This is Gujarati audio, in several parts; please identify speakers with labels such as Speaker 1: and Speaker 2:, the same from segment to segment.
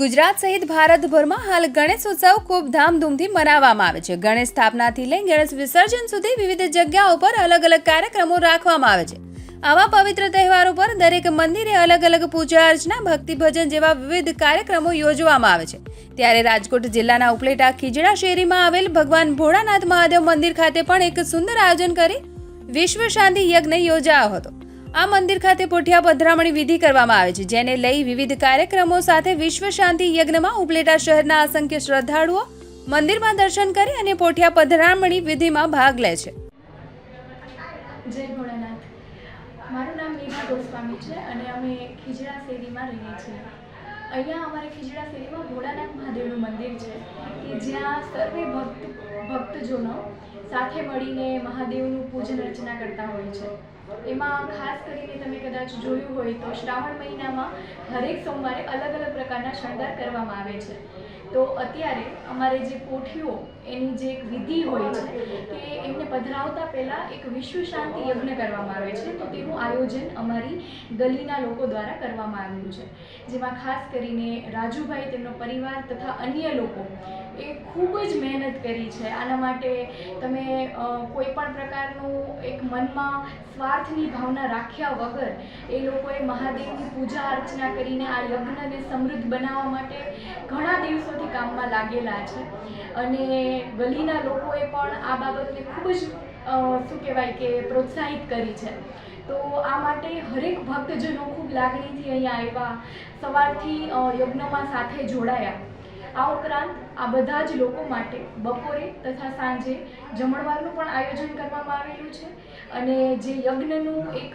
Speaker 1: ગુજરાત સહિત ભારતભરમાં હાલ ગણેશ ઉત્સવ ખૂબ ધામધૂમથી મનાવવામાં આવે છે. ગણેશ સ્થાપનાથી લઈ ગણેશ વિસર્જન સુધી વિવિધ જગ્યાઓ પર અલગ અલગ કાર્યક્રમો રાખવામાં આવે છે. આવા પવિત્ર તહેવારો પર દરેક મંદિરે અલગ અલગ પૂજા અર્ચના, ભક્તિ ભજન જેવા વિવિધ કાર્યક્રમો યોજવામાં આવે છે. ત્યારે રાજકોટ જિલ્લાના ઉપલેટા ખીજડા શેરીમાં આવેલ ભગવાન ભોળાનાથ મહાદેવ મંદિર ખાતે પણ એક સુંદર આયોજન કરી વિશ્વ શાંતિ યજ્ઞ યોજાયો હતો. આ મંદિર ખાતે પોઠિયા પધરામણી વિધિ કરવામાં આવે છે, જેને લઈ વિવિધ કાર્યક્રમો સાથે વિશ્વ શાંતિ યજ્ઞમાં ઉપલેટા શહેરના અસંખ્ય શ્રદ્ધાળુઓ મંદિરમાં દર્શન કરી અને પોઠિયા પધરામણી વિધિમાં ભાગ લે છે.
Speaker 2: મારું નામ મેઘા ગોસ્વામી છે અને અમે ખીજડા શેરીમાં રહીએ છીએ. અહીંયા અમારે ખીજડા શેરીમાં ભોળાનાથ મહાદેવનું મંદિર છે, કે જ્યાં સર્વે ભક્ત ભક્તજનો સાથે મળીને મહાદેવનું પૂજન અર્ચના કરતા હોય છે. એમાં ખાસ કરીને તમે કદાચ જોયું હોય તો શ્રાવણ મહિનામાં હરેક સોમવારે અલગ અલગ પ્રકારના શણગાર કરવામાં આવે છે. તો અત્યારે અમારે જે કોઠીઓ, એની જે એક વિધિ હોય છે કે એમને પધરાવતા પહેલાં એક વિશ્વ શાંતિ યજ્ઞ કરવામાં આવે છે. તો તેનું આયોજન અમારી ગલીના લોકો દ્વારા કરવામાં આવ્યું છે. જેમાં ખાસ કરીને રાજુભાઈ, તેમનો પરિવાર તથા અન્ય લોકો એ ખૂબ જ મહેનત કરી છે. આના માટે તમે અ, કોઈ પણ પ્રકારનું એક મનમાં સ્વાર્થની ભાવના રાખ્યા વગર એ લોકોએ મહાદેવની પૂજા અર્ચના કરીને આ યજ્ઞને સમૃદ્ધ બનાવવા માટે ઘણા દિવસોથી કામમાં લાગેલા છે. અને ગલીના લોકોએ પણ આ બાબતને ખૂબ જ શું કહેવાય કે પ્રોત્સાહિત કરી છે. તો આ માટે હરેક ભક્તજનો ખૂબ લાગણીથી અહીંયા આવ્યા સવારથી યજ્ઞમાં સાથે જોડાયા. આ ઉપરાંત આ બધા જ લોકો માટે બપોરે તથા સાંજે જમણવારનું પણ આયોજન કરવામાં આવેલું છે. અને જે યજ્ઞનું એક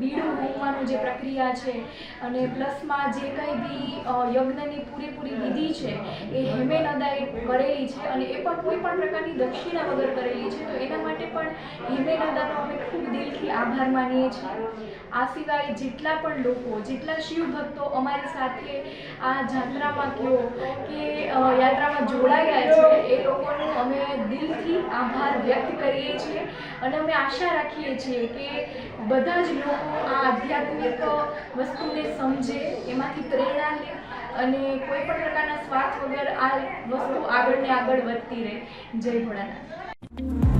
Speaker 2: બીડું હોમવાનું જે પ્રક્રિયા છે અને પ્લસમાં જે કંઈ બી યજ્ઞની પૂરેપૂરી વિધિ છે એ હેમેન અદાએ કરેલી છે અને એ પણ કોઈ પણ પ્રકારની દક્ષિણા વગર કરેલી છે. તો એના માટે પણ હેમેન અદાનો અમે ખૂબ દિલથી આભાર માનીએ છીએ. આ સિવાય જેટલા પણ લોકો, જેટલા શિવ ભક્તો અમારી સાથે આ જાત્રામાં કયો કે યાત્રામાં જોડાયા છે એ લોકોનો અમે દિલથી આભાર વ્યક્ત કરીએ છીએ અને અમે આશા રાખીએ છીએ કે બધા જ લોકો આ આધ્યાત્મિક વસ્તુને સમજે, એમાંથી પ્રેરણા લે અને કોઈ પણ પ્રકારના સ્વાર્થ વગર આ વસ્તુ આગળ ને આગળ વધતી રહે. જય ભોળાનાથ.